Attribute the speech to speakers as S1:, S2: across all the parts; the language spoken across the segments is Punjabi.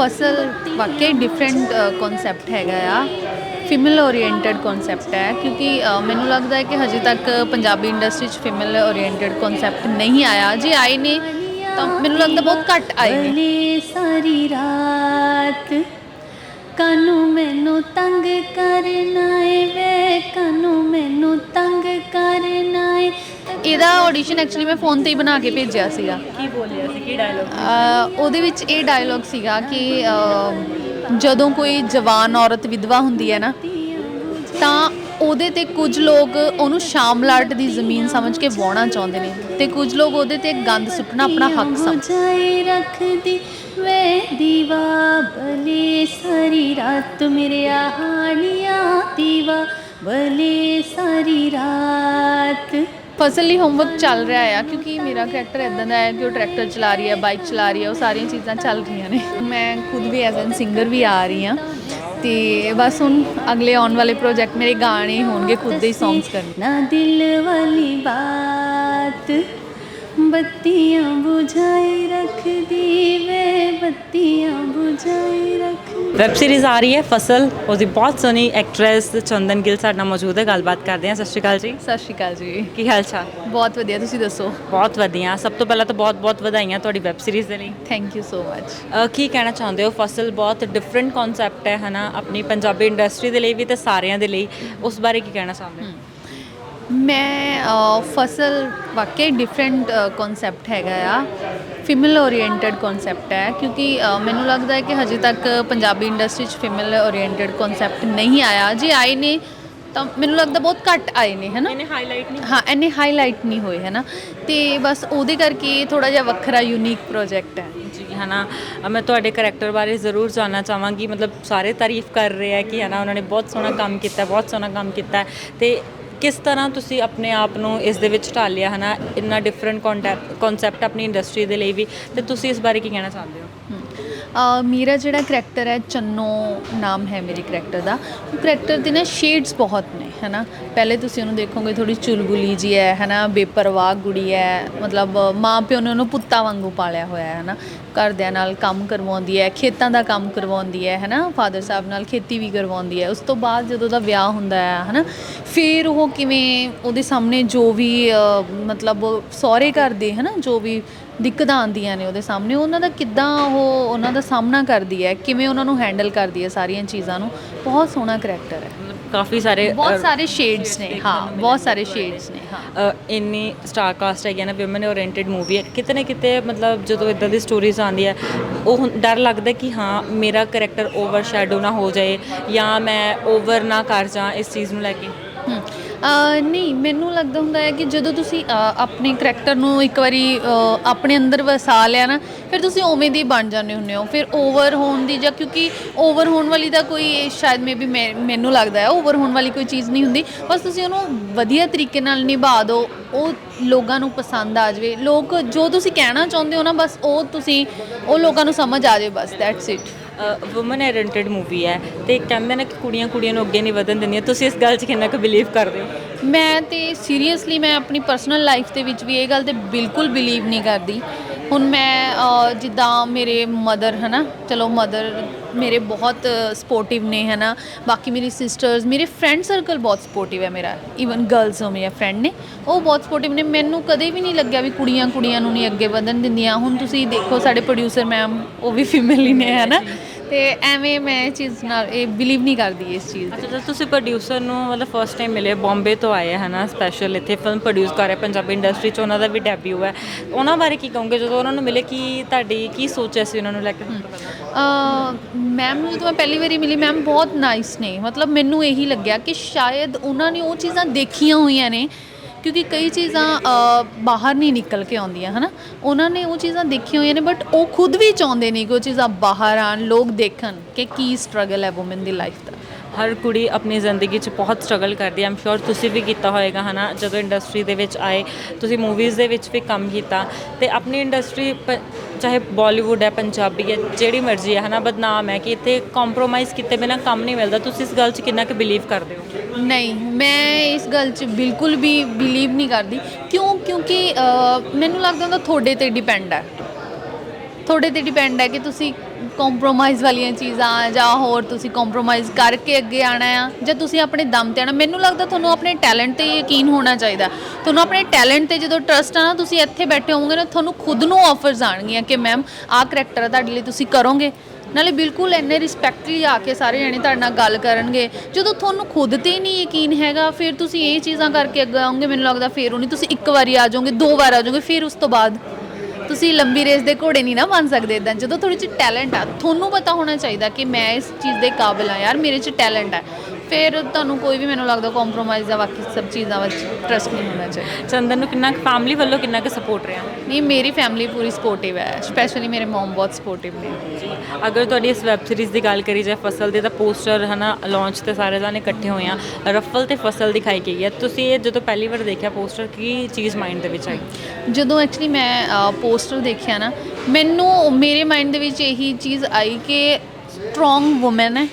S1: ਫਸਲ ਵਾਕਈ ਡਿਫਰੈਂਟ ਕਨਸੈਪਟ ਹੈਗਾ ਆ। ਫੀਮੇਲ ਓਰੀਐਂਟਡ ਕਨਸੈਪਟ ਹੈ, ਕਿਉਂਕਿ ਮੈਨੂੰ ਲੱਗਦਾ ਹੈ ਕਿ ਹਜੇ ਤੱਕ ਪੰਜਾਬੀ ਇੰਡਸਟਰੀ 'ਚ ਫੀਮੇਲ ਓਰੀਐਂਟਡ ਕਨਸੈਪਟ ਨਹੀਂ ਆਇਆ। ਜੇ ਆਏ ਨੇ, ਤਾਂ ਮੈਨੂੰ ਲੱਗਦਾ ਬਹੁਤ ਘੱਟ ਆਏ ਨੇ।
S2: ਸਾਰੀ ਰਾਤ ਕਾਨੂੰ ਮੈਨੂੰ ਤੰਗ ਕਰਨਾ ਏ? ਵੇ ਕਾਨੂੰ ਮੈਨੂੰ ਤੰਗ ਕਰਨਾ ਏ?
S1: ਇਹਦਾ ਆਡੀਸ਼ਨ ਐਕਚੁਅਲੀ ਮੈਂ ਫੋਨ ਤੇ ਹੀ ਬਣਾ ਕੇ ਭੇਜਿਆ ਸੀਗਾ।
S3: ਕੀ ਬੋਲਿਆ ਸੀ? ਕੀ ਡਾਇਲੋਗ
S1: ਅ, ਉਹਦੇ ਵਿੱਚ ਇਹ ਡਾਇਲੌਗ ਸੀਗਾ ਕਿ ਜਦੋਂ ਕੋਈ ਜਵਾਨ ਔਰਤ ਵਿਧਵਾ ਹੁੰਦੀ ਹੈ ਨਾ ਤਾਂ ਉਹਦੇ ਤੇ ਕੁਝ ਲੋਕ ਉਹਨੂੰ ਸ਼ਾਮਲਾਟ ਦੀ ਜ਼ਮੀਨ ਸਮਝ ਕੇ ਵਾਹੁਣਾ ਚਾਹੁੰਦੇ ਨੇ ਤੇ ਕੁਝ ਲੋਕ ਉਹਦੇ ਤੇ ਗੰਦ ਸੁੱਟਣਾ ਆਪਣਾ ਹੱਕ ਸਮਝ
S2: ਜਾਏ ਰੱਖਦੀ ਵੇ ਦੀਵਾ ਬਲੇ ਸਾਰੀ ਰਾਤ ਮੇਰੇ ਆਹਾਨੀਆਂ ਦੀਵਾ ਬਲੇ ਸਾਰੀ ਰਾਤ।
S1: ਫਸਲ ਲਈ ਹੋਮਵਰਕ ਚੱਲ ਰਿਹਾ ਆ, ਕਿਉਂਕਿ ਮੇਰਾ ਕਰੈਕਟਰ ਇਦਾਂ ਦਾ ਹੈ ਕਿ ਉਹ ਟਰੈਕਟਰ ਚਲਾ ਰਹੀ ਹੈ ਬਾਈਕ ਚਲਾ ਰਹੀ ਹੈ ਉਹ ਸਾਰੀਆਂ ਚੀਜ਼ਾਂ ਚੱਲ ਰਹੀਆਂ ਨੇ। ਮੈਂ ਖੁਦ ਵੀ ਐਜ਼ ਐਨ ਸਿੰਗਰ ਵੀ ਆ ਰਹੀ ਹਾਂ ਤੇ ਬਸ ਹੁਣ ਅਗਲੇ ਆਉਣ ਵਾਲੇ ਪ੍ਰੋਜੈਕਟ ਮੇਰੇ ਗਾਣੇ ਹੋਣਗੇ, ਖੁਦ ਦੇ ਹੀ ਸੌਂਗਸ ਕਰਨੇ।
S2: ਨਾ ਦਿਲ ਵਾਲੀ ਬਾਤ, ਬੱਤੀਆਂ ਬੁਝਾਈ ਰੱਖਦੀ ਵੇ, ਬੱਤੀਆਂ ਬੁਝਾਈ
S3: ਵੈਬ ਸੀਰੀਜ਼ ਆ ਰਹੀ ਹੈ ਫਸਲ ਉਹਦੀ ਬਹੁਤ ਸੋਹਣੀ ਐਕਟਰੈਸ ਚੰਦਨ ਗਿੱਲ ਸਾਡੇ ਨਾਲ ਮੌਜੂਦ ਹੈ ਗੱਲਬਾਤ ਕਰਦੇ ਹਾਂ। ਸਤਿ ਸ਼੍ਰੀ ਅਕਾਲ ਜੀ।
S1: ਸਤਿ ਸ਼੍ਰੀ ਅਕਾਲ ਜੀ।
S3: ਕੀ ਹਾਲ ਚਾਲ?
S1: ਬਹੁਤ ਵਧੀਆ ਤੁਸੀਂ ਦੱਸੋ?
S3: ਬਹੁਤ ਵਧੀਆ। ਸਭ ਤੋਂ ਪਹਿਲਾਂ ਤਾਂ ਬਹੁਤ ਬਹੁਤ ਵਧਾਈਆਂ ਤੁਹਾਡੀ ਵੈਬ ਸੀਰੀਜ਼ ਦੇ ਲਈ।
S1: Thank you so much
S3: uh ਕੀ ਕਹਿਣਾ ਚਾਹੁੰਦੇ ਹੋ? ਫਸਲ ਬਹੁਤ ਡਿਫਰੈਂਟ ਕਨਸੈਪਟ ਹੈ ਹਨਾ? ਆਪਣੀ ਪੰਜਾਬੀ ਇੰਡਸਟਰੀ ਦੇ ਲਈ ਵੀ ਤੇ ਸਾਰਿਆਂ ਦੇ ਲਈ। ਉਸ ਬਾਰੇ ਕੀ ਕਹਿਣਾ ਚਾਹੁੰਦੇ ਹੋ?
S1: ਮੈਂ ਫਸਲ ਵਾਕਈ ਡਿਫਰੈਂਟ ਕਨਸੈਪਟ ਹੈਗਾ ਆ। ਫੀਮੇਲ ਓਰੀਐਂਟਡ ਕਨਸੈਪਟ ਹੈ ਕਿਉਂਕਿ ਮੈਨੂੰ ਲੱਗਦਾ ਹੈ ਕਿ ਹਜੇ ਤੱਕ ਪੰਜਾਬੀ ਇੰਡਸਟਰੀ 'ਚ ਫੀਮੇਲ ਓਰੀਐਂਟਡ ਕਨਸੈਪਟ ਨਹੀਂ ਆਇਆ। ਜੇ ਆਏ ਨੇ ਤਾਂ ਮੈਨੂੰ ਲੱਗਦਾ ਬਹੁਤ ਘੱਟ ਆਏ ਨੇ ਹਨਾ?
S3: ਇਹਨੇ ਹਾਈਲਾਈਟ ਨਹੀਂ
S1: ਹਾਂ ਇੰਨੇ ਹਾਈਲਾਈਟ ਨਹੀਂ ਹੋਏ ਹੈ ਨਾ ਤੇ ਬਸ ਉਹਦੇ ਕਰਕੇ ਥੋੜਾ ਜਿਹਾ ਵੱਖਰਾ ਯੂਨੀਕ ਪ੍ਰੋਜੈਕਟ ਹੈ।
S3: ਜੀ ਹਨਾ? ਮੈਂ ਤੁਹਾਡੇ ਕਰੈਕਟਰ ਬਾਰੇ ਜ਼ਰੂਰ ਜਾਨਣਾ ਚਾਹਾਂਗੀ। ਮਤਲਬ ਸਾਰੇ ਤਾਰੀਫ ਕਰ ਰਹੇ ਆ ਕਿ ਹਨਾ ਉਹਨਾਂ ਨੇ ਬਹੁਤ ਸੋਹਣਾ ਕੰਮ ਕੀਤਾ ਬਹੁਤ ਸੋਹਣਾ ਕੰਮ ਕੀਤਾ। ਤੇ ਕਿਸ ਤਰ੍ਹਾਂ ਤੁਸੀਂ ਆਪਣੇ ਆਪ ਨੂੰ ਇਸ ਦੇ ਵਿੱਚ ਢਾਲਿਆ ਹਨਾ? ਇੰਨਾ ਡਿਫਰੈਂਟ ਕਨਸੈਪਟ ਆਪਣੀ ਇੰਡਸਟਰੀ ਦੇ ਲਈ ਵੀ। ਤੇ ਤੁਸੀਂ ਇਸ ਬਾਰੇ ਕੀ ਕਹਿਣਾ ਚਾਹੁੰਦੇ ਹੋ?
S1: ਮੇਰਾ ਜਿਹੜਾ ਕਰੈਕਟਰ ਹੈ, ਚੰਨੋ ਨਾਮ ਹੈ ਮੇਰੇ ਕਰੈਕਟਰ ਦਾ। ਉਹ ਕਰੈਕਟਰ ਦੇ ਨਾ ਸ਼ੇਡਸ ਬਹੁਤ ਨੇ, ਹੈਨਾ? ਪਹਿਲੇ ਤੁਸੀਂ ਉਹਨੂੰ ਦੇਖੋਗੇ ਥੋੜੀ ਚੁਲਬੁਲੀ ਜੀ ਹੈ, ਹੈਨਾ? ਬੇਪਰਵਾਹ ਗੁੜੀ ਹੈ, ਮਤਲਬ ਮਾਂ ਪਿਓ ਨੇ ਉਹਨੂੰ ਪੁੱਤਾਂ ਵਾਂਗੂ ਪਾਲਿਆ ਹੋਇਆ ਹੈ, ਹੈਨਾ? ਘਰਦਿਆਂ ਨਾਲ ਕੰਮ ਕਰਵਾਉਂਦੀ ਹੈ, ਖੇਤਾਂ ਦਾ ਕੰਮ ਕਰਵਾਉਂਦੀ ਹੈ, ਹੈਨਾ? ਫਾਦਰ ਸਾਹਿਬ ਨਾਲ ਖੇਤੀ ਵੀ ਕਰਵਾਉਂਦੀ ਹੈ। ਉਸ ਤੋਂ ਬਾਅਦ ਜਦੋਂ ਦਾ ਵਿਆਹ ਹੁੰਦਾ ਹੈ, ਹੈਨਾ? ਫਿਰ ਉਹ ਕਿਵੇਂ ਉਹਦੇ ਸਾਹਮਣੇ ਜੋ ਵੀ ਮਤਲਬ ਸਹੁਰੇ ਘਰ ਦੇ, ਹੈਨਾ? ਜੋ ਵੀ ਦਿੱਕਤਾਂ ਆਉਂਦੀਆਂ ਨੇ ਉਹਦੇ ਸਾਹਮਣੇ। ਉਹਨਾਂ ਦਾ ਕਿੱਦਾਂ ਉਹ ਉਹਨਾਂ ਦਾ ਸਾਹਮਣਾ ਕਰਦੀ ਹੈ ਕਿਵੇਂ ਉਹਨਾਂ ਨੂੰ ਹੈਂਡਲ ਕਰਦੀ ਹੈ ਸਾਰੀਆਂ ਚੀਜ਼ਾਂ ਨੂੰ ਬਹੁਤ ਸੋਹਣਾ ਕਰੈਕਟਰ ਹੈ।
S3: ਮਤਲਬ ਕਾਫੀ ਸਾਰੇ
S1: ਬਹੁਤ ਸਾਰੇ ਸ਼ੇਡਸ ਨੇ ਹਾਂ ਬਹੁਤ ਸਾਰੇ ਸ਼ੇਡਸ ਨੇ ਹਾਂ।
S3: ਇੰਨੀ ਸਟਾਰ ਕਾਸਟ ਹੈਗੀ ਹੈ ਨਾ ਵਿਮਨ ਓਰੀਐਂਟਡ ਮੂਵੀ ਹੈ। ਕਿਤੇ ਨਾ ਕਿਤੇ ਮਤਲਬ ਜਦੋਂ ਇਦਾਂ ਦੀ ਸਟੋਰੀਜ਼ ਆਉਂਦੀ ਹੈ ਉਹ ਡਰ ਲੱਗਦਾ ਕਿ ਹਾਂ ਮੇਰਾ ਕੈਰੈਕਟਰ ਓਵਰ ਸ਼ੈਡੋ ਨਾ ਹੋ ਜਾਏ ਜਾਂ ਮੈਂ ਓਵਰ ਨਾ ਕਰ ਜਾ ਇਸ ਚੀਜ਼ ਨੂੰ ਲੈ ਕੇ।
S1: ਨਹੀਂ, ਮੈਨੂੰ ਲੱਗਦਾ ਹੁੰਦਾ ਹੈ ਕਿ ਜਦੋਂ ਤੁਸੀਂ ਆਪਣੇ ਕਰੈਕਟਰ ਨੂੰ ਇੱਕ ਵਾਰੀ ਆਪਣੇ ਅੰਦਰ ਵਸਾ ਲਿਆ ਨਾ, ਫਿਰ ਤੁਸੀਂ ਉਵੇਂ ਦੀ ਬਣ ਜਾਂਦੇ ਹੁੰਦੇ ਹੋ। ਫਿਰ ਓਵਰ ਹੋਣ ਦੀ ਜਾਂ ਕਿਉਂਕਿ ਓਵਰ ਹੋਣ ਵਾਲੀ ਦਾ ਕੋਈ, ਸ਼ਾਇਦ ਮੇਬੀ ਮੈਨੂੰ ਲੱਗਦਾ ਹੈ ਓਵਰ ਹੋਣ ਵਾਲੀ ਕੋਈ ਚੀਜ਼ ਨਹੀਂ ਹੁੰਦੀ। ਬਸ ਤੁਸੀਂ ਉਹਨੂੰ ਵਧੀਆ ਤਰੀਕੇ ਨਾਲ ਨਿਭਾ ਦਿਓ, ਉਹ ਲੋਕਾਂ ਨੂੰ ਪਸੰਦ ਆ ਜਾਵੇ। ਲੋਕ ਜੋ ਤੁਸੀਂ ਕਹਿਣਾ ਚਾਹੁੰਦੇ ਹੋ ਨਾ, ਬਸ ਉਹ ਤੁਸੀਂ, ਉਹ ਲੋਕਾਂ ਨੂੰ ਸਮਝ ਆ ਜਾਵੇ, ਬਸ that's it
S3: woman oriented movie ਹੈ ਤੇ ਕਹਿੰਦੇ ਨੇ ਕਿ ਕੁੜੀਆਂ ਕੁੜੀਆਂ ਨੂੰ ਅੱਗੇ ਨਹੀਂ ਵਧਣ ਦਿੰਦੀਆਂ। ਤੁਸੀਂ ਇਸ ਗੱਲ 'ਚ ਕਿੰਨਾ ਕੁ ਬਿਲੀਵ ਕਰਦੇ ਹੋ?
S1: ਮੈਂ ਤੇ ਸੀਰੀਅਸਲੀ ਮੈਂ ਆਪਣੀ ਪਰਸਨਲ ਲਾਈਫ ਦੇ ਵਿੱਚ ਵੀ ਇਹ ਗੱਲ ਤੇ ਬਿਲਕੁਲ ਬਿਲੀਵ ਨਹੀਂ ਕਰਦੀ। ਹੁਣ ਮੈਂ ਜਿੱਦਾਂ ਮੇਰੇ ਮਦਰ ਹਨਾ, ਚਲੋ ਮਦਰ ਮੇਰੇ ਬਹੁਤ ਸਪੋਰਟਿਵ ਨੇ, ਹਨਾ। ਬਾਕੀ ਮੇਰੀ ਸਿਸਟਰਸ ਮੇਰੇ ਫਰੈਂਡ ਸਰਕਲ ਬਹੁਤ ਸਪੋਰਟਿਵ ਹੈ ਮੇਰਾ। ਇਵਨ ਗਰਲਸ ਹੋ ਮੇਰੇ ਫਰੈਂਡ ਨੇ, ਉਹ ਬਹੁਤ ਸਪੋਰਟਿਵ ਨੇ। ਮੈਨੂੰ ਕਦੇ ਵੀ ਨਹੀਂ ਲੱਗਿਆ ਵੀ ਕੁੜੀਆਂ ਕੁੜੀਆਂ ਨੂੰ ਨਹੀਂ ਅੱਗੇ ਵਧਣ ਦਿੰਦੀਆਂ। ਹੁਣ ਤੁਸੀਂ ਦੇਖੋ ਸਾਡੇ ਪ੍ਰੋਡਿਊਸਰ ਮੈਮ ਉਹ ਵੀ ਫੀਮੇਲ ਹੀ ਨੇ, ਹਨਾ। ਤੇ ਐਵੇਂ ਮੈਂ ਇਹ ਚੀਜ਼ ਨਾਲ ਇਹ ਬਿਲੀਵ ਨਹੀਂ ਕਰਦੀ ਇਸ ਚੀਜ਼
S3: ਅੱਛਾ ਜਦ ਤੁਸੀਂ ਪ੍ਰੋਡਿਊਸਰ ਨੂੰ ਮਤਲਬ ਫਰਸਟ ਟਾਈਮ ਮਿਲੇ ਬੰਬੇ ਤੋਂ ਆਏ ਹੈ ਨਾ ਸਪੈਸ਼ਲ ਇੱਥੇ ਫਿਲਮ ਪ੍ਰੋਡਿਊਸ ਕਰ ਰਹੇ ਪੰਜਾਬੀ ਇੰਡਸਟਰੀ 'ਚ ਉਹਨਾਂ ਦਾ ਵੀ ਡੈਬਿਊ ਹੈ। ਉਹਨਾਂ ਬਾਰੇ ਕੀ ਕਹੋਗੇ? ਜਦੋਂ ਉਹਨਾਂ ਨੂੰ ਮਿਲੇ ਕੀ ਤੁਹਾਡੀ ਕੀ ਸੋਚ ਹੈ ਸੀ ਉਹਨਾਂ ਨੂੰ ਲੈ ਕੇ?
S1: ਮੈਮ ਨੂੰ ਜਦੋਂ ਮੈਂ ਪਹਿਲੀ ਵਾਰੀ ਮਿਲੀ। ਮੈਮ ਬਹੁਤ ਨਾਈਸ ਨੇ। ਮਤਲਬ ਮੈਨੂੰ ਇਹੀ ਲੱਗਿਆ ਕਿ ਸ਼ਾਇਦ ਉਹਨਾਂ ਨੇ ਉਹ ਚੀਜ਼ਾਂ ਦੇਖੀਆਂ ਹੋਈਆਂ ਨੇ। ਕਿਉਂਕਿ ਕਈ ਚੀਜ਼ਾਂ ਬਾਹਰ ਨਹੀਂ ਨਿਕਲ ਕੇ ਆਉਂਦੀਆਂ, ਹਨਾ? ਉਹਨਾਂ ਨੇ ਉਹ ਚੀਜ਼ਾਂ ਦੇਖੀਆਂ ਹੋਈਆਂ ਨੇ ਬਟ ਉਹ ਖੁਦ ਵੀ ਚਾਹੁੰਦੇ ਨੇ ਕਿ ਉਹ ਚੀਜ਼ਾਂ ਬਾਹਰ ਆਣ ਲੋਕ ਦੇਖਣ ਕਿ ਕੀ ਸਟਰਗਲ ਹੈ ਔਮਨ ਦੀ ਲਾਈਫ ਦਾ।
S3: ਹਰ ਕੁੜੀ ਆਪਣੀ ਜ਼ਿੰਦਗੀ 'ਚ ਬਹੁਤ ਸਟਰਗਲ ਕਰਦੀ ਹੈ। ਆਮ ਸ਼ੋਰ ਤੁਸੀਂ ਵੀ ਕੀਤਾ ਹੋਏਗਾ, ਹਨਾ? ਜਦੋਂ ਇੰਡਸਟਰੀ ਦੇ ਵਿੱਚ ਆਏ, ਤੁਸੀਂ ਮੂਵੀਜ਼ ਦੇ ਵਿੱਚ ਵੀ ਕੰਮ ਕੀਤਾ ਤੇ ਆਪਣੀ ਇੰਡਸਟਰੀ ਚਾਹੇ ਬਾਲੀਵੁੱਡ ਹੈ, ਪੰਜਾਬੀ ਹੈ, ਜਿਹੜੀ ਮਰਜ਼ੀ ਹੈ, ਹਨਾ? ਬਦਨਾਮ ਹੈ ਕਿ ਇੱਥੇ ਕੰਪਰੋਮਾਈਜ਼ ਕੀਤੇ ਬਿਨਾ ਕੰਮ ਨਹੀਂ ਮਿਲਦਾ। ਤੁਸੀਂ ਇਸ ਗੱਲ 'ਚ ਕਿੰਨਾ ਕੁ ਬਿਲੀਵ ਕਰਦੇ ਹੋ?
S1: ਨਹੀਂ, ਮੈਂ ਇਸ ਗੱਲ 'ਚ ਬਿਲਕੁਲ ਵੀ ਬਿਲੀਵ ਨਹੀਂ ਕਰਦੀ। ਕਿਉਂ? ਕਿਉਂਕਿ ਮੈਨੂੰ ਲੱਗਦਾ ਹੁੰਦਾ ਤੁਹਾਡੇ ਤੇ ਡਿਪੈਂਡ ਹੈ। ਤੁਹਾਡੇ ਤੇ ਡਿਪੈਂਡ ਹੈ ਕਿ ਤੁਸੀਂ ਕੰਪਰੋਮਾਈਜ਼ ਵਾਲੀਆਂ ਚੀਜ਼ਾਂ ਜਾਂ ਹੋਰ ਤੁਸੀਂ ਕੰਪਰੋਮਾਈਜ਼ ਕਰਕੇ ਅੱਗੇ ਆਣਾ ਆ ਜਾਂ ਤੁਸੀਂ ਆਪਣੇ ਦਮ ਤੇ ਆਣਾ ਮੈਨੂੰ ਲੱਗਦਾ ਤੁਹਾਨੂੰ ਆਪਣੇ ਟੈਲੈਂਟ ਤੇ ਯਕੀਨ ਹੋਣਾ ਚਾਹੀਦਾ। ਤੁਹਾਨੂੰ ਆਪਣੇ ਟੈਲੈਂਟ ਤੇ ਜਦੋਂ ਟਰਸਟ ਆ ਨਾ, ਤੁਸੀਂ ਇੱਥੇ ਬੈਠੇ ਹੋਵੋਗੇ ਨਾ, ਤੁਹਾਨੂੰ ਖੁਦ ਨੂੰ ਆਫਰਸ ਆਣਗੀਆਂ ਕਿ ਮੈਮ ਆਹ ਕਰੈਕਟਰ ਆ ਤੁਹਾਡੇ ਲਈ ਤੁਸੀਂ ਕਰੋਗੇ। ਨਾਲੇ ਬਿਲਕੁਲ ਇੰਨੇ ਰਿਸਪੈਕਟਲੀ ਆ ਕੇ ਸਾਰੇ ਜਣੇ ਤੁਹਾਡੇ ਨਾਲ ਗੱਲ ਕਰਨਗੇ। ਜਦੋਂ ਤੁਹਾਨੂੰ ਖੁਦ ਤੇ ਹੀ ਨਹੀਂ ਯਕੀਨ ਹੈਗਾ, ਫਿਰ ਤੁਸੀਂ ਇਹ ਚੀਜ਼ਾਂ ਕਰਕੇ ਅੱਗੇ ਆਉਂਗੇ ਮੈਨੂੰ ਲੱਗਦਾ ਫਿਰ ਉਹ ਨਹੀਂ, ਤੁਸੀਂ ਇੱਕ ਵਾਰੀ ਆ ਜਾਓਗੇ, ਦੋ ਵਾਰ ਆ ਜਾਓਗੇ, ਫਿਰ ਉਸ ਤੋਂ ਬਾਅਦ ਤੁਸੀਂ ਲੰਬੀ ਰੇਸ ਦੇ ਘੋੜੇ ਨਹੀਂ ਨਾ ਬਣ ਸਕਦੇ ਇਦਾਂ ਜਦੋਂ ਤੁਹਾਡੇ 'ਚ ਟੈਲੈਂਟ ਆ, ਤੁਹਾਨੂੰ ਪਤਾ ਹੋਣਾ ਚਾਹੀਦਾ ਕਿ ਮੈਂ ਇਸ ਚੀਜ਼ ਦੇ ਕਾਬਿਲ ਆ ਯਾਰ, ਮੇਰੇ 'ਚ ਟੈਲੈਂਟ ਆ। ਫਿਰ ਤੁਹਾਨੂੰ ਕੋਈ ਵੀ ਮੈਨੂੰ ਲੱਗਦਾ ਕੰਪਰੋਮਾਈਜ਼ ਜਾਂ ਬਾਕੀ ਸਭ ਚੀਜ਼ਾਂ ਵਿੱਚ ਟਰਸਟ ਨਹੀਂ ਹੋਣਾ ਚਾਹੀਦਾ
S3: ਚੰਦਨ ਨੂੰ ਕਿੰਨਾ ਫੈਮਿਲੀ ਵੱਲੋਂ ਕਿੰਨਾ ਕੁ ਸਪੋਰਟ ਰਿਹਾ?
S1: ਨਹੀਂ ਮੇਰੀ ਫੈਮਿਲੀ ਪੂਰੀ ਸਪੋਰਟਿਵ ਹੈ ਸਪੈਸ਼ਲੀ ਮੇਰੇ ਮਮ ਬਹੁਤ ਸਪੋਰਟਿਵ ਨੇ।
S3: ਅਗਰ ਤੁਹਾਡੀ ਇਸ ਵੈਬ ਸੀਰੀਜ਼ ਦੀ ਗੱਲ ਕਰੀ ਜਾਏ ਫਸਲ ਦੇ ਤਾਂ ਪੋਸਟਰ ਹਨਾ ਲਾਂਚ ਤੇ ਸਾਰੇ ਜਾਣੇ ਇਕੱਠੇ ਹੋਏ ਆ। ਰਫਲ ਤੇ ਫਸਲ ਦਿਖਾਈ ਗਈ ਹੈ। ਤੁਸੀਂ ਇਹ ਜਦੋਂ ਪਹਿਲੀ ਵਾਰ ਦੇਖਿਆ ਪੋਸਟਰ ਕੀ ਚੀਜ਼ ਮਾਈਂਡ ਦੇ ਵਿੱਚ ਆਈ?
S1: ਜਦੋਂ ਐਕਚੁਅਲੀ ਮੈਂ ਪੋਸਟਰ ਦੇਖਿਆ ਨਾ ਮੈਨੂੰ ਮੇਰੇ ਮਾਈਂਡ ਦੇ ਵਿੱਚ ਇਹੀ ਚੀਜ਼ ਆਈ ਕਿ ਸਟਰੋਂਗ ਔਮਨ ਹੈ।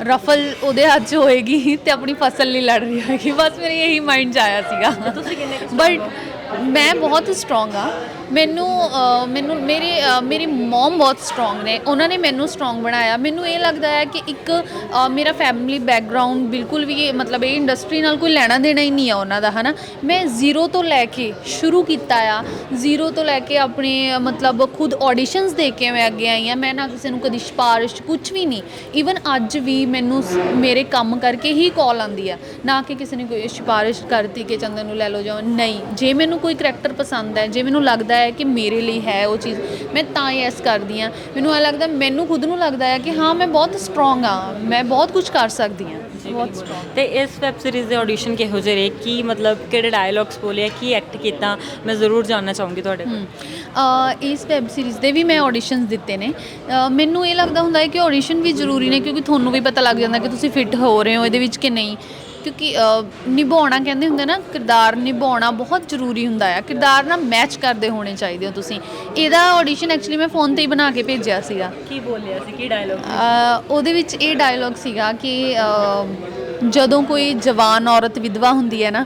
S1: ਰਫਲ ਉਹਦੇ ਹੱਥ 'ਚ ਹੋਏਗੀ ਤੇ ਆਪਣੀ ਫਸਲ ਲਈ ਲੜ ਰਹੀ ਹੋਏਗੀ ਬਸ ਮੇਰੇ ਇਹੀ ਮਾਈਂਡ 'ਚ ਆਇਆ ਸੀਗਾ।
S3: ਤੁਸੀਂ ਕਿੰਨੇ
S1: ਬਟ ਮੈਂ ਬਹੁਤ ਸਟਰੋਂਗ ਆ। ਮੈਨੂੰ ਅਹ, ਮੈਨੂੰ ਮੇਰੇ ਅਹ, ਮੇਰੀ ਮਮ ਬਹੁਤ ਸਟਰੋਂਗ ਨੇ। ਉਹਨਾਂ ਨੇ ਮੈਨੂੰ ਸਟਰੋਂਗ ਬਣਾਇਆ। ਮੈਨੂੰ ਇਹ ਲੱਗਦਾ ਹੈ ਕਿ ਇੱਕ ਅਹ, ਮੇਰਾ ਫੈਮਿਲੀ ਬੈਕਗ੍ਰਾਉਂਡ ਬਿਲਕੁਲ ਵੀ ਮਤਲਬ ਇਹ ਇੰਡਸਟਰੀ ਨਾਲ ਕੋਈ ਲੈਣਾ ਦੇਣਾ ਹੀ ਨਹੀਂ ਆ ਉਹਨਾਂ ਦਾ ਹਨਾ? ਮੈਂ ਜ਼ੀਰੋ ਤੋਂ ਲੈ ਕੇ ਸ਼ੁਰੂ ਕੀਤਾ ਆ। ਜ਼ੀਰੋ ਤੋਂ ਲੈ ਕੇ ਆਪਣੇ ਅਹ, ਮਤਲਬ ਖੁਦ ਆਡੀਸ਼ਨਸ ਦੇ ਕੇ ਮੈਂ ਅੱਗੇ ਆਈ ਆ ਮੈਂ ਨਾ ਕਿਸੇ ਨੂੰ ਕਦੀ ਸਿਫਾਰਿਸ਼ ਕੁਝ ਵੀ ਨਹੀਂ। ਈਵਨ ਅੱਜ ਵੀ ਮੈਨੂੰ ਸ- ਮੇਰੇ ਕੰਮ ਕਰਕੇ ਹੀ ਕਾਲ ਆਉਂਦੀ ਆ। ਨਾ ਕਿ ਕਿਸੇ ਨੇ ਕੋਈ ਸਿਫਾਰਿਸ਼ ਕਰਤੀ ਕਿ ਚੰਦਨ ਨੂੰ ਲੈ ਲਓ ਜਾਂ ਨਹੀਂ। ਜੇ ਮੈਨੂੰ ਕੋਈ ਕਰੈਕਟਰ ਪਸੰਦ ਹੈ ਜੇ ਮੈਨੂੰ ਲੱਗਦਾ ਹੈ ਕਿ ਮੇਰੇ ਲਈ ਹੈ ਉਹ ਚੀਜ਼ ਮੈਂ ਤਾਂ ਹੀ ਐਸ ਕਰਦੀ ਆ ਮੈਨੂੰ ਇਹ ਲੱਗਦਾ ਮੈਨੂੰ ਖੁਦ ਨੂੰ ਲੱਗਦਾ ਹੈ ਕਿ ਹਾਂ ਮੈਂ ਬਹੁਤ ਸਟਰੋਂਗ ਆ ਮੈਂ ਬਹੁਤ ਕੁਝ ਕਰ ਸਕਦੀ ਆ ਬਹੁਤ ਸਟਰੋਂਗ
S3: ਤੇ ਇਸ ਵੈਬ ਸੀਰੀਜ਼ ਦੇ ਆਡੀਸ਼ਨ ਕਿਹੋ ਜਿਹੇ ਰਹੇ? ਕੀ ਮਤਲਬ ਕਿਹੜੇ ਡਾਇਲੌਗਸ ਬੋਲੇ ਕੀ ਐਕਟ ਕੀਤਾ? ਮੈਂ ਜ਼ਰੂਰ ਜਾਨਣਾ ਚਾਹੂੰਗੀ ਤੁਹਾਡੇ ਕੋਲ
S1: ਇਸ ਵੈਬ ਸੀਰੀਜ਼ ਦੇ ਵੀ ਮੈਂ ਆਡੀਸ਼ਨਸ ਦਿੱਤੇ ਨੇ। ਮੈਨੂੰ ਇਹ ਲੱਗਦਾ ਹੁੰਦਾ ਹੈ ਕਿ ਆਡੀਸ਼ਨ ਵੀ ਜ਼ਰੂਰੀ ਨੇ ਕਿਉਂਕਿ ਤੁਹਾਨੂੰ ਵੀ ਪਤਾ ਲੱਗ ਜਾਂਦਾ ਕਿ ਤੁਸੀਂ ਫਿੱਟ ਹੋ ਰਹੇ ਹੋ ਇਹਦੇ ਵਿੱਚ ਕਿ ਨਹੀਂ। ਕਿਉਂਕਿ ਅ, ਨਿਭਾਉਣਾ ਕਹਿੰਦੇ ਹੁੰਦੇ ਨਾ ਕਿਰਦਾਰ ਨਿਭਾਉਣਾ ਬਹੁਤ ਜ਼ਰੂਰੀ ਹੁੰਦਾ ਆ। ਕਿਰਦਾਰ ਨਾਲ ਮੈਚ ਕਰਦੇ ਹੋਣੇ ਚਾਹੀਦੇ ਹੋ ਤੁਸੀਂ। ਇਹਦਾ ਆਡੀਸ਼ਨ ਐਕਚੁਅਲੀ ਮੈਂ ਫੋਨ ਤੇ ਹੀ ਬਣਾ ਕੇ ਭੇਜਿਆ ਸੀਗਾ।
S3: ਕੀ ਬੋਲਿਆ ਸੀ? ਕੀ ਡਾਇਲੌਗ
S1: ਅ, ਉਹਦੇ ਵਿੱਚ ਇਹ ਡਾਇਲੌਗ ਸੀਗਾ ਕਿ ਅ, ਜਦੋਂ ਕੋਈ ਜਵਾਨ ਔਰਤ ਵਿਧਵਾ ਹੁੰਦੀ ਹੈ ਨਾ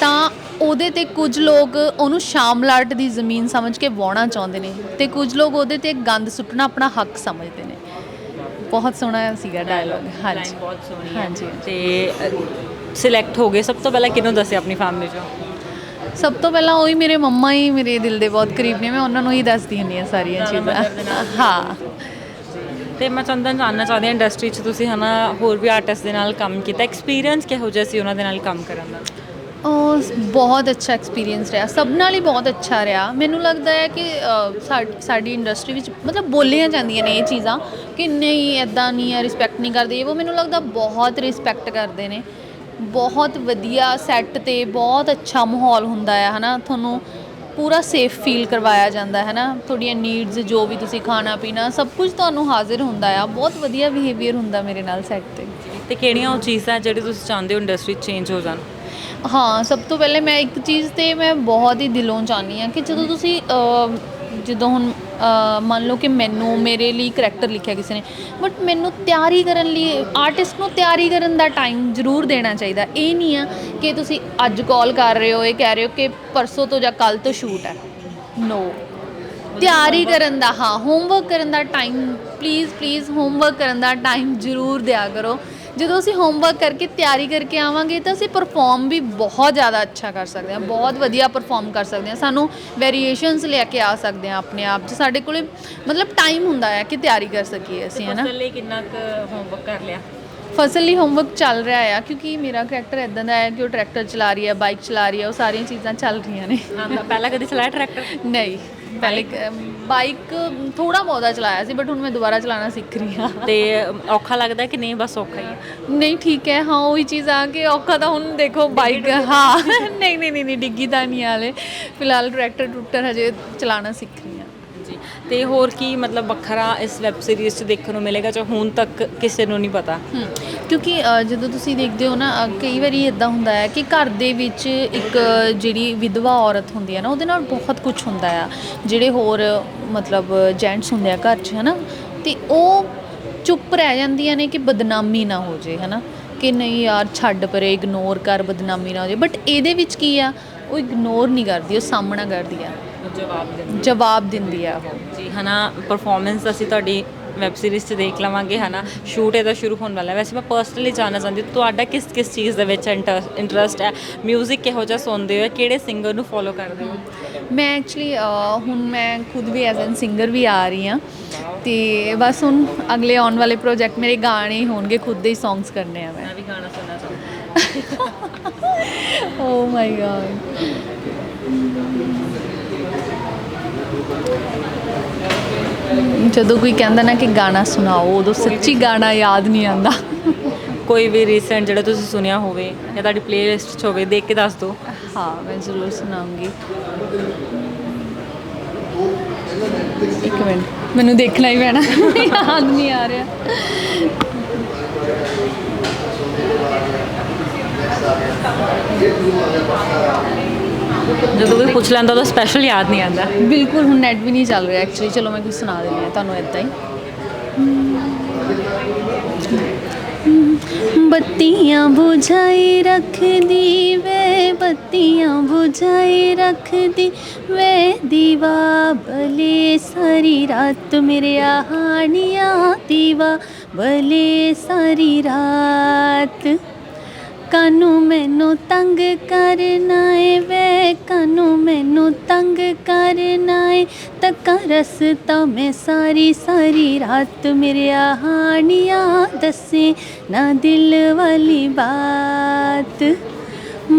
S1: ਤਾਂ ਉਹਦੇ ਤੇ ਕੁਝ ਲੋਕ ਉਹਨੂੰ ਸ਼ਾਮਲਾਟ ਦੀ ਜ਼ਮੀਨ ਸਮਝ ਕੇ ਵਾਹੁਣਾ ਚਾਹੁੰਦੇ ਨੇ ਤੇ ਕੁਝ ਲੋਕ ਉਹਦੇ ਤੇ ਗੰਦ ਸੁੱਟਣਾ ਆਪਣਾ ਹੱਕ ਸਮਝਦੇ ਨੇ। ਬਹੁਤ ਸੋਹਣਾ ਸੀਗਾ ਡਾਇਲੌਗ ਹਾਂਜੀ।
S3: ਬਹੁਤ ਸੋਹਣੀ ਹੈ।
S1: ਹਾਂਜੀ।
S3: ਤੇ ਸਿਲੈਕਟ ਹੋ ਗਏ। ਸਭ ਤੋਂ ਪਹਿਲਾਂ ਕਿਹਨੂੰ ਦੱਸਿਆ ਆਪਣੀ ਫੈਮਿਲੀ ਚੋਂ?
S1: ਸਭ ਤੋਂ ਪਹਿਲਾਂ ਉਹੀ ਮੇਰੇ ਮੰਮਾ ਹੀ ਮੇਰੇ ਦਿਲ ਦੇ ਬਹੁਤ ਕਰੀਬ ਨੇ। ਮੈਂ ਉਹਨਾਂ ਨੂੰ ਹੀ ਦੱਸਦੀ ਹੁੰਦੀ ਹਾਂ ਸਾਰੀਆਂ ਚੀਜ਼ਾਂ। ਹਾਂ।
S3: ਤੇ ਮੈਂ ਚੰਦਨ ਜਾਨਣਾ ਚਾਹਦੀ ਹਾਂ ਇੰਡਸਟਰੀ 'ਚ ਤੁਸੀਂ ਹਨਾ ਹੋਰ ਵੀ ਆਰਟਿਸਟ ਦੇ ਨਾਲ ਕੰਮ ਕੀਤਾ। ਐਕਸਪੀਰੀਅੰਸ ਕਿਹੋ ਜਿਹਾ ਸੀ ਉਹਨਾਂ ਦੇ ਨਾਲ ਕੰਮ ਕਰਨ ਦਾ?
S1: ਉਹ ਬਹੁਤ ਅੱਛਾ ਐਕਸਪੀਰੀਅੰਸ ਰਿਹਾ ਸਭ ਨਾਲ ਹੀ ਬਹੁਤ ਅੱਛਾ ਰਿਹਾ। ਮੈਨੂੰ ਲੱਗਦਾ ਹੈ ਕਿ ਅ, ਸਾਡੀ ਇੰਡਸਟਰੀ ਵਿੱਚ ਮਤਲਬ ਬੋਲੀਆਂ ਜਾਂਦੀਆਂ ਨੇ ਇਹ ਚੀਜ਼ਾਂ ਕਿ ਨਹੀਂ ਐਦਾਂ ਨਹੀਂ ਹੈ ਰਿਸਪੈਕਟ ਨਹੀਂ ਕਰਦੇ। ਉਹ ਮੈਨੂੰ ਲੱਗਦਾ ਬਹੁਤ ਰਿਸਪੈਕਟ ਕਰਦੇ ਨੇ। ਬਹੁਤ ਵਧੀਆ ਸੈੱਟ ਤੇ ਬਹੁਤ ਅੱਛਾ ਮਾਹੌਲ ਹੁੰਦਾ ਹੈ ਹਨਾ? ਤੁਹਾਨੂੰ ਪੂਰਾ ਸੇਫ ਫੀਲ ਕਰਵਾਇਆ ਜਾਂਦਾ ਹੈ ਨਾ ਤੁਹਾਡੀਆਂ ਨੀਡਸ ਜੋ ਵੀ ਤੁਸੀਂ ਖਾਣਾ ਪੀਣਾ ਸਭ ਕੁਝ ਤੁਹਾਨੂੰ ਹਾਜ਼ਰ ਹੁੰਦਾ ਆ। ਬਹੁਤ ਵਧੀਆ ਬਿਹੇਵੀਅਰ ਹੁੰਦਾ ਮੇਰੇ ਨਾਲ ਸੈੱਟ ਤੇ।
S3: ਤੇ ਕਿਹੜੀਆਂ ਉਹ ਚੀਜ਼ਾਂ ਜਿਹੜੀ ਤੁਸੀਂ ਚਾਹੁੰਦੇ ਹੋ ਇੰਡਸਟਰੀ ਚੇਂਜ ਹੋ ਜਾਣ?
S1: ਹਾਂ ਸਭ ਤੋਂ ਪਹਿਲੇ ਮੈਂ ਇੱਕ ਚੀਜ਼ ਤੇ ਮੈਂ ਬਹੁਤ ਹੀ ਦਿਲੋਂ ਚਾਹਨੀ ਆ ਕਿ ਜਦੋਂ ਤੁਸੀਂ ਜਦੋਂ ਹੁਣ ਮੰਨ ਲਓ ਕਿ ਮੈਨੂੰ ਮੇਰੇ ਲਈ ਕਰੈਕਟਰ ਲਿਖਿਆ ਕਿਸੇ ਨੇ ਬਟ ਮੈਨੂੰ ਤਿਆਰੀ ਕਰਨ ਲਈ ਆਰਟਿਸਟ ਨੂੰ ਤਿਆਰੀ ਕਰਨ ਦਾ ਟਾਈਮ ਜ਼ਰੂਰ ਦੇਣਾ ਚਾਹੀਦਾ। ਇਹ ਨਹੀਂ ਆ ਕਿ ਤੁਸੀਂ ਅੱਜ ਕਾਲ ਕਰ ਰਹੇ ਹੋ ਇਹ ਕਹਿ ਰਹੇ ਹੋ ਕਿ ਪਰਸੋਂ ਤੋਂ ਜਾਂ ਕੱਲ ਤੋਂ ਸ਼ੂਟ ਹੈ। ਨੋ ਤਿਆਰੀ ਕਰਨ ਦਾ ਹਾਂ ਹੋਮਵਰਕ ਕਰਨ ਦਾ ਟਾਈਮ ਪਲੀਜ਼ ਪਲੀਜ਼ ਹੋਮਵਰਕ ਕਰਨ ਦਾ ਟਾਈਮ ਜ਼ਰੂਰ ਦਿਆ ਕਰੋ। ਜਦੋਂ ਅਸੀਂ ਹੋਮਵਰਕ ਕਰਕੇ ਤਿਆਰੀ ਕਰਕੇ ਆਵਾਂਗੇ ਤਾਂ ਅਸੀਂ ਪਰਫਾਰਮ ਵੀ ਬਹੁਤ ਜ਼ਿਆਦਾ ਅੱਛਾ ਕਰ ਸਕਦੇ ਹਾਂ ਬਹੁਤ ਵਧੀਆ ਪਰਫਾਰਮ ਕਰ ਸਕਦੇ ਹਾਂ। ਸਾਨੂੰ ਵੇਰੀਏਸ਼ਨਸ ਲੈ ਕੇ ਆ ਸਕਦੇ ਹਾਂ ਆਪਣੇ ਆਪ 'ਚ। ਸਾਡੇ ਕੋਲੇ ਮਤਲਬ ਟਾਈਮ ਹੁੰਦਾ ਹੈ ਕਿ ਤਿਆਰੀ ਕਰ ਸਕੀਏ ਅਸੀਂ ਹੈ ਨਾ।
S3: ਫਸਲ ਲਈ ਕਿੰਨਾ ਕੁ ਹੋਮਵਰਕ ਕਰ ਲਿਆ?
S1: ਫਸਲ ਲਈ ਹੋਮਵਰਕ ਚੱਲ ਰਿਹਾ ਆ ਕਿਉਂਕਿ ਮੇਰਾ ਕਰੈਕਟਰ ਇਦਾਂ ਦਾ ਹੈ ਕਿ ਉਹ ਟਰੈਕਟਰ ਚਲਾ ਰਹੀ ਹੈ ਬਾਈਕ ਚਲਾ ਰਹੀ ਹੈ ਉਹ ਸਾਰੀਆਂ ਚੀਜ਼ਾਂ ਚੱਲ ਰਹੀਆਂ ਨੇ।
S3: ਪਹਿਲਾਂ ਕਦੀ ਚਲਾਇਆ ਟਰੈਕਟਰ
S1: ਨਹੀਂ। ਪਹਿਲੇ ਬਾਈਕ ਥੋੜਾ ਬਹੁਤਾ ਚਲਾਇਆ ਸੀ ਬਟ ਹੁਣ ਮੈਂ ਦੁਬਾਰਾ ਚਲਾਉਣਾ ਸਿੱਖ ਰਹੀ ਹਾਂ।
S3: ਤੇ ਔਖਾ ਲੱਗਦਾ ਕਿ ਨਹੀਂ? ਬਸ ਔਖਾ ਹੀ ਹੈ।
S1: ਨਹੀਂ ਠੀਕ ਹੈ। ਹਾਂ ਉਹੀ ਚੀਜ਼ ਆ ਕਿ ਔਖਾ ਤਾਂ ਹੁਣ ਦੇਖੋ ਬਾਈਕ ਹਾਂ। ਨਹੀਂ ਨਹੀਂ ਨਹੀਂ ਡਿੱਗੀ ਤਾਂ ਨਹੀਂ ਹਾਲੇ। ਫਿਲਹਾਲ ਟਰੈਕਟਰ ਟਰੂਕਟਰ ਹਜੇ ਚਲਾਉਣਾ ਸਿੱਖ ਰਹੀ
S3: ਤੇ ਹੋਰ ਕੀ ਮਤਲਬ ਵੱਖਰਾ ਇਸ ਵੈਬ ਸੀਰੀਜ਼ 'ਚ ਦੇਖਣ ਨੂੰ ਮਿਲੇਗਾ ਜੋ ਹੁਣ ਤੱਕ ਕਿਸੇ ਨੂੰ ਨਹੀਂ ਪਤਾ?
S1: ਕਿਉਂਕਿ ਅ, ਜਦੋਂ ਤੁਸੀਂ ਦੇਖਦੇ ਹੋ ਨਾ ਅ, ਕਈ ਵਾਰੀ ਇਦਾਂ ਹੁੰਦਾ ਹੈ ਕਿ ਘਰ ਦੇ ਵਿੱਚ ਇੱਕ ਜਿਹੜੀ ਵਿਧਵਾ ਔਰਤ ਹੁੰਦੀ ਹੈ ਨਾ ਉਹਦੇ ਨਾਲ ਬਹੁਤ ਕੁਝ ਹੁੰਦਾ ਆ। ਜਿਹੜੇ ਹੋਰ ਮਤਲਬ ਜੈਂਟਸ ਹੁੰਦੇ ਆ ਘਰ 'ਚ ਹਨਾ? ਤੇ ਉਹ ਚੁੱਪ ਰਹਿ ਜਾਂਦੀਆਂ ਨੇ ਕਿ ਬਦਨਾਮੀ ਨਾ ਹੋ ਜੇ ਹਨਾ? ਕਿ ਨਹੀਂ ਯਾਰ ਛੱਡ ਪਰੇ ਇਗਨੋਰ ਕਰ ਬਦਨਾਮੀ ਨਾ ਹੋ ਜੇ। ਬਟ ਇਹਦੇ ਵਿੱਚ ਕੀ ਆ? ਉਹ ਇਗਨੋਰ ਨਹੀਂ ਕਰਦੀ ਉਹ ਸਾਹਮਣਾ ਕਰਦੀ ਆ।
S3: ਜਵਾਬ ਦਿੰਦੀ
S1: ਜਵਾਬ ਦਿੰਦੀ ਹੈ ਉਹ
S3: ਜੀ ਹਨਾ ਪਰਫਾਰਮੈਂਸ ਅਸੀਂ ਤੁਹਾਡੀ ਵੈਬ ਸੀਰੀਜ਼ 'ਚ ਦੇਖ ਲਵਾਂਗੇ ਹਨਾ। ਸ਼ੂਟ ਇਹਦਾ ਸ਼ੁਰੂ ਹੋਣ ਵਾਲਾ ਹੈ। ਵੈਸੇ ਮੈਂ ਪਰਸਨਲੀ ਜਾਣਨਾ ਚਾਹੁੰਦੀ ਤੁਹਾਡਾ ਕਿਸ ਕਿਸ ਚੀਜ਼ ਦੇ ਵਿੱਚ ਇੰਟਰਸਟ ਹੈ? 뮤직 ਕਿਹੋ ਜਿਹਾ ਸੁਣਦੇ ਹੋ ਕਿਹੜੇ ਸਿੰਗਰ ਨੂੰ ਫੋਲੋ ਕਰਦੇ ਹੋ?
S1: ਮੈਂ ਐਕਚੁਅਲੀ ਹੁਣ ਮੈਂ ਖੁਦ ਵੀ ਐਜ਼ ਐਨ ਸਿੰਗਰ ਵੀ ਆ ਰਹੀ ਹਾਂ। ਤੇ ਬਸ ਹੁਣ ਅਗਲੇ ਆਉਣ ਵਾਲੇ ਪ੍ਰੋਜੈਕਟ ਮੇਰੇ ਗਾਣੇ ਹੋਣਗੇ ਖੁਦ ਦੇ ਹੀ ਸੌਂਗਸ ਕਰਨੇ ਆ ਮੈਂ।
S3: ਵੀ ਗਾਣਾ ਸੁਣਨਾ ਚਾਹੁੰਦੀ
S1: ਓ ਮਾਈ ਗॉड ਜਦੋਂ ਕੋਈ ਕਹਿੰਦਾ ਨਾ ਕਿ ਗਾਣਾ ਸੁਣਾਓ ਉਦੋਂ ਸੱਚੀ ਗਾਣਾ ਯਾਦ ਨਹੀਂ ਆਉਂਦਾ।
S3: ਕੋਈ ਵੀ ਰੀਸੈਂਟ ਜਿਹੜਾ ਤੁਸੀਂ ਸੁਣਿਆ ਹੋਵੇ ਜਾਂ ਤੁਹਾਡੀ ਪਲੇਲਿਸਟ 'ਚ ਹੋਵੇ ਦੇਖ ਕੇ ਦੱਸ ਦਿਓ।
S1: ਹਾਂ ਮੈਂ ਜ਼ਰੂਰ ਸੁਣਾਉਂਗੀ। ਇੱਕ ਮਿੰਟ ਮੈਨੂੰ ਦੇਖਣਾ ਹੀ ਪੈਣਾ ਯਾਦ ਨਹੀਂ ਆ ਰਿਹਾ।
S3: ਜਦੋਂ ਕੋਈ ਪੁੱਛ ਲੈਂਦਾ ਤਾਂ ਸਪੈਸ਼ਲ ਯਾਦ ਨਹੀਂ ਆਉਂਦਾ।
S1: ਬਿਲਕੁਲ, ਹੁਣ ਨੈਟ ਵੀ ਨਹੀਂ ਚੱਲ ਰਿਹਾ ਐਕਚੁਅਲੀ ਚਲੋ, ਮੈਂ ਕੁਝ ਸੁਣਾ ਦਿੰਦੀ ਹਾਂ, ਤੁਹਾਨੂੰ ਇਦਾਂ ਹੀ।
S2: ਬੱਤੀਆਂ ਬੁਝਾਈ ਰੱਖਦੀ ਵੇ, ਬੱਤੀਆਂ ਬੁਝਾਈ ਰੱਖਦੀ ਵੇ। ਦੀਵਾ ਭਲੇ ਸਾਰੀ ਰਾਤ ਮੇਰੇ ਆਹਾਣੀਆਂ ਦੀਵਾ। ਭਲੇ ਸਾਰੀ ਰਾਤ ਕਾਨੂੰ ਮੈਨੂੰ ਤੰਗ ਕਰਨਾ ਏ? ਵੇ ਕਾਨੂੰ ਮੈਨੂੰ ਤੰਗ ਕਰਨਾ ਏ? ਤੱਕਾ ਰਸਤਾ ਮੈਂ ਸਾਰੀ ਸਾਰੀ ਰਾਤ ਮੇਰੇ ਆਹਾਣੀਆਂ ਦੱਸੇ। ਨਾ ਦਿਲ ਵਾਲੀ ਬਾਤ।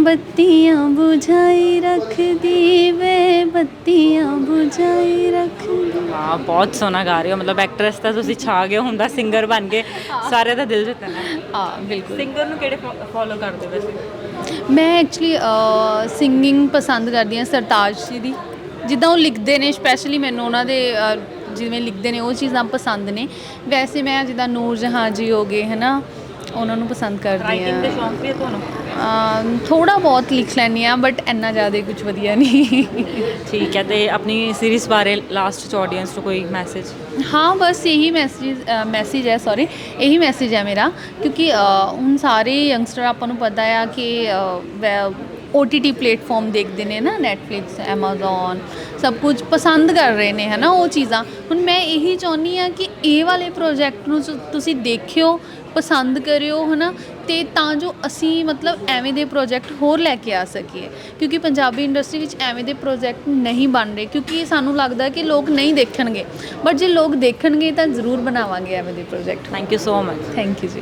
S2: ਬੱਤੀਆਂ ਬੁਝਾਈ ਰੱਖਦੀ ਵੇ ਬੱਤੀਆਂ ਬੁਝਾਈ ਰੱਖਦੀ।
S3: ਹਾਂ ਬਹੁਤ ਸੋਹਣਾ ਗਾ ਰਹੇ ਹੋ। ਮਤਲਬ ਐਕਟਰੈਸ ਤਾਂ ਤੁਸੀਂ ਛਾ ਗਏ ਹੁੰਦਾ ਸਿੰਗਰ ਬਣ ਗਏ। ਸਾਰੇ ਦਾ ਦਿਲ ਜਿੱਤਣਾ।
S1: ਹਾਂ ਬਿਲਕੁਲ।
S3: ਸਿੰਗਰ ਨੂੰ ਕਿਹੜੇ ਫੋਲੋ ਕਰਦੇ ਹੋ ਵੈਸੇ?
S1: ਮੈਂ ਐਕਚੁਅਲੀ ਸਿੰਗਿੰਗ ਪਸੰਦ ਕਰਦੀ ਹਾਂ ਸਰਤਾਜ ਜੀ ਦੀ। ਜਿੱਦਾਂ ਉਹ ਲਿਖਦੇ ਨੇ ਸਪੈਸ਼ਲੀ ਮੈਨੂੰ ਉਹਨਾਂ ਦੇ ਜਿਵੇਂ ਲਿਖਦੇ ਨੇ ਉਹ ਚੀਜ਼ਾਂ ਪਸੰਦ ਨੇ। ਵੈਸੇ ਮੈਂ ਜਿੱਦਾਂ ਨੂਰ ਜਹਾਂ ਜੀ ਹੋ ਗਏ ਹਨਾ ਉਹਨਾਂ ਨੂੰ ਪਸੰਦ ਕਰਦੀ
S3: ਰਾਈਟਿੰਗ ਦੇ
S1: ਹਾਂ।
S3: ਸ਼ੌਂਕ ਵੀ ਹੈ ਤੁਹਾਨੂੰ?
S1: ਥੋੜਾ ਬਹੁਤ ਲਿਖ ਲੈਂਦੀ ਆ ਬਟ ਇੰਨਾ ਜ਼ਿਆਦਾ ਕੁਝ ਵਧੀਆ ਨਹੀਂ।
S3: ਠੀਕ ਹੈ ਤੇ ਆਪਣੀ ਸੀਰੀਜ਼ ਬਾਰੇ ਲਾਸਟ ਚ ਆਡੀਅנס ਨੂੰ ਕੋਈ ਮੈਸੇਜ
S1: ਹਾਂ ਬਸ ਇਹੀ ਮੈਸੇਜ ਮੈਸੇਜ ਹੈ ਸੌਰੀ ਇਹੀ ਮੈਸੇਜ ਹੈ ਮੇਰਾ ਕਿਉਂਕਿ ਹੁਣ ਸਾਰੇ ਯੰਗਸਟਰ ਆਪਾਂ ਨੂੰ ਪਤਾ ਆ ਕਿ OTT ਪਲੇਟਫਾਰਮ ਦੇਖਦੇ ਨੇ ਨਾ Netflix Amazon ਸਭ ਕੁਝ ਪਸੰਦ ਕਰ ਰਹੇ ਨੇ ਹਨਾ ਉਹ ਚੀਜ਼ਾਂ। ਹੁਣ ਮੈਂ ਇਹੀ ਚਾਹੁੰਦੀ ਆ ਕਿ ਇਹ ਵਾਲੇ ਪ੍ਰੋਜੈਕਟ ਨੂੰ ਤੁਸੀਂ ਦੇਖਿਓ ਪਸੰਦ ਕਰਿਓ ਹਨਾ ਤੇ ਤਾਂ ਜੋ ਅਸੀਂ ਮਤਲਬ ਐਵੇਂ ਦੇ ਪ੍ਰੋਜੈਕਟ ਹੋਰ ਲੈ ਕੇ ਆ ਸਕੀਏ। ਕਿਉਂਕਿ ਪੰਜਾਬੀ ਇੰਡਸਟਰੀ ਵਿੱਚ ਐਵੇਂ ਦੇ ਪ੍ਰੋਜੈਕਟ ਨਹੀਂ ਬਣ ਰਹੇ ਕਿਉਂਕਿ ਸਾਨੂੰ ਲੱਗਦਾ ਕਿ ਲੋਕ ਨਹੀਂ ਦੇਖਣਗੇ। ਬਟ ਜੇ ਲੋਕ ਦੇਖਣਗੇ ਤਾਂ ਜ਼ਰੂਰ ਬਣਾਵਾਂਗੇ ਐਵੇਂ ਦੇ project
S3: thank you so much
S1: thank you ji.